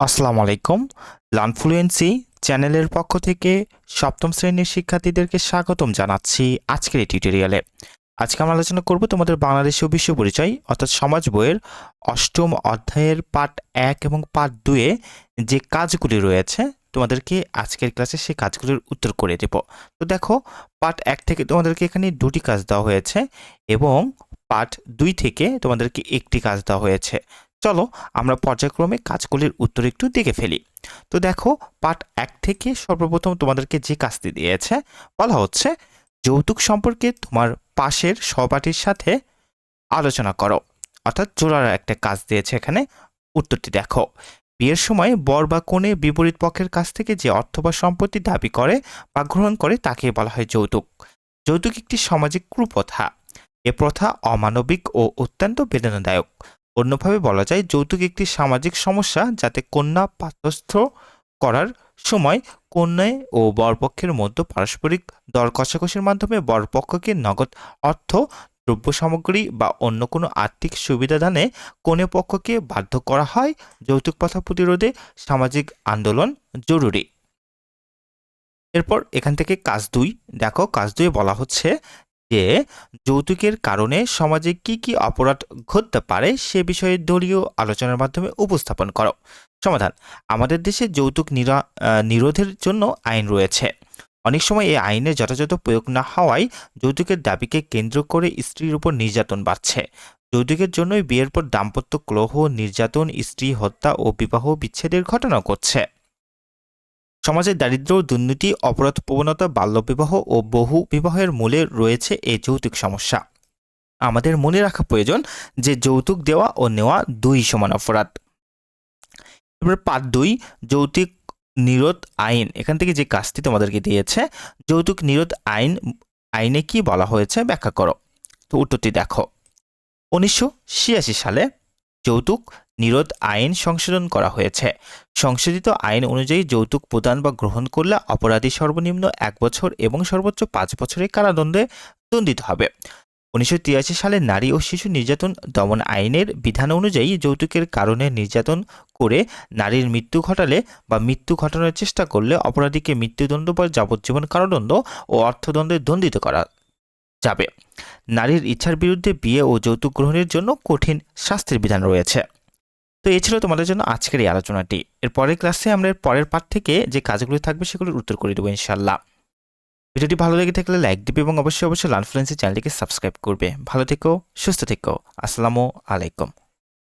আসসালামু আলাইকুম। লার্নফ্লুয়েন্সি চ্যানেলের পক্ষ থেকে সপ্তম শ্রেণির শিক্ষার্থীদেরকে স্বাগতম জানাচ্ছি আজকের এই টিউটোরিয়ালে। আজকে আমরা আলোচনা করব তোমাদের বাংলাদেশ ও বিশ্ব পরিচয়, অর্থাৎ সমাজ বইয়ের অষ্টম অধ্যায়ের পাঠ এক এবং পাঠ দুয়ে যে কাজগুলি রয়েছে, তোমাদেরকে আজকের ক্লাসে সেই কাজগুলির উত্তর করে দেব। তো দেখো, পার্ট এক থেকে তোমাদেরকে এখানে দুটি কাজ দেওয়া হয়েছে এবং পার্ট দুই থেকে তোমাদেরকে একটি কাজ দেওয়া হয়েছে। চলো আমরা পর্যায়ক্রমে কাজগুলির উত্তর একটু দেখে ফেলি। তো দেখো পার্ট এক থেকে সর্বপ্রথম তোমাদেরকে যে কাজটি দিয়েছে, বলা হচ্ছে, যৌতুক সম্পর্কে তোমার পাশের সহপাঠীর সাথে আলোচনা করো। অর্থাৎ জোড়ার একটা কাজ দিয়েছে এখানে, উত্তরটি দেখো। বিয়ের সময় বর বা কনে বিপরীত পক্ষের কাছ থেকে যে অর্থ বা সম্পত্তি দাবি করে বা গ্রহণ করে তাকে বলা হয় যৌতুক। যৌতুক একটি সামাজিক কুপ্রথা। এ প্রথা অমানবিক ও অত্যন্ত বেদনাদায়ক। অন্যভাবে বলা যায় যৌতুক একটি সামাজিক সমস্যা যাতে কন্যা পাত্রস্থ করার সময় কন্যায় ও বরপক্ষের মধ্যে পারস্পরিক দর কষাকষির মাধ্যমে বরপক্ষকে নগদ অর্থ, দ্রব্য সামগ্রী বা অন্য কোনো আর্থিক সুবিধা দানে কনে পক্ষকে বাধ্য করা হয় যৌতুক প্রথা প্রতিরোধে সামাজিক আন্দোলন জরুরি। এরপর এখান থেকে কাজ দুই। দেখো, কাজ দুই বলা হচ্ছে যে যৌতুকের কারণে সমাজে কি কি অপরাধ ঘটতে পারে সে বিষয়ে দলীয় আলোচনার মাধ্যমে উপস্থাপন করো। সমাধান, আমাদের দেশে যৌতুক নিরা- নিরোধের জন্য আইন রয়েছে। অনেক সময় এই আইনের যথাযথ প্রয়োগ না হওয়ায় যৌতুকের দাবিকে কেন্দ্র করে স্ত্রীর উপর নির্যাতন বাড়ছে। যৌতুকের জন্যই বিয়ের পর দাম্পত্য ক্লোহ নির্যাতন, স্ত্রী হত্যা ও বিবাহ বিচ্ছেদের ঘটনা ঘটছে। সমাজের দারিদ্র্য দুর্নীতি অপরাধ প্রবণতা বাল্যবিবাহ ও বহু বিবাহের মূলে রয়েছে এই যৌতুক সমস্যা। আমাদের মনে রাখা প্রয়োজন যে যৌতুক দেওয়া ও নেওয়া দুই সমান অপরাধ। এবার পার্ট দুই, যৌতুক নিরোধ আইন। এখান থেকে যে কাজটি তোমাদেরকে দিয়েছে, যৌতুক নিরোধ আইন, আইনে কি বলা হয়েছে ব্যাখ্যা করো। তো উত্তরটি দেখো। উনিশশো ছিয়াশি সালে যৌতুক নিরোধ আইন সংশোধন করা হয়েছে। সংশোধিত আইন অনুযায়ী যৌতুক প্রদান বা গ্রহণ করলে অপরাধী সর্বনিম্ন এক বছর এবং সর্বোচ্চ পাঁচ বছরের কারাদণ্ডে দণ্ডিত হবে। উনিশশো তিরাশি সালে নারী ও শিশু নির্যাতন দমন আইনের বিধান অনুযায়ী যৌতুকের কারণে নির্যাতন করে নারীর মৃত্যু ঘটালে বা মৃত্যু ঘটানোর চেষ্টা করলে অপরাধীকে মৃত্যুদণ্ড বা যাবজ্জীবন কারাদণ্ড ও অর্থদণ্ডে দণ্ডিত করা যাবে। নারীর ইচ্ছার বিরুদ্ধে বিয়ে ও যৌতুক গ্রহণের জন্য কঠিন শাস্তির বিধান রয়েছে। তো এ ছিল তোমাদের জন্য আজকের এই আলোচনাটি। এর পরের ক্লাসে আমরা এর পরের পার্ট থেকে যে কাজগুলো থাকবে সেগুলোর উত্তর করে দেবো ইনশাল্লাহ ভিডিওটি ভালো লেগে থাকলে লাইক দিবে এবং অবশ্যই অবশ্যই লানফ্লুয়েন্সি চ্যানেলটিকে সাবস্ক্রাইব করবে। ভালো থেকো, সুস্থ থেকো। আসসালামু আলাইকুম।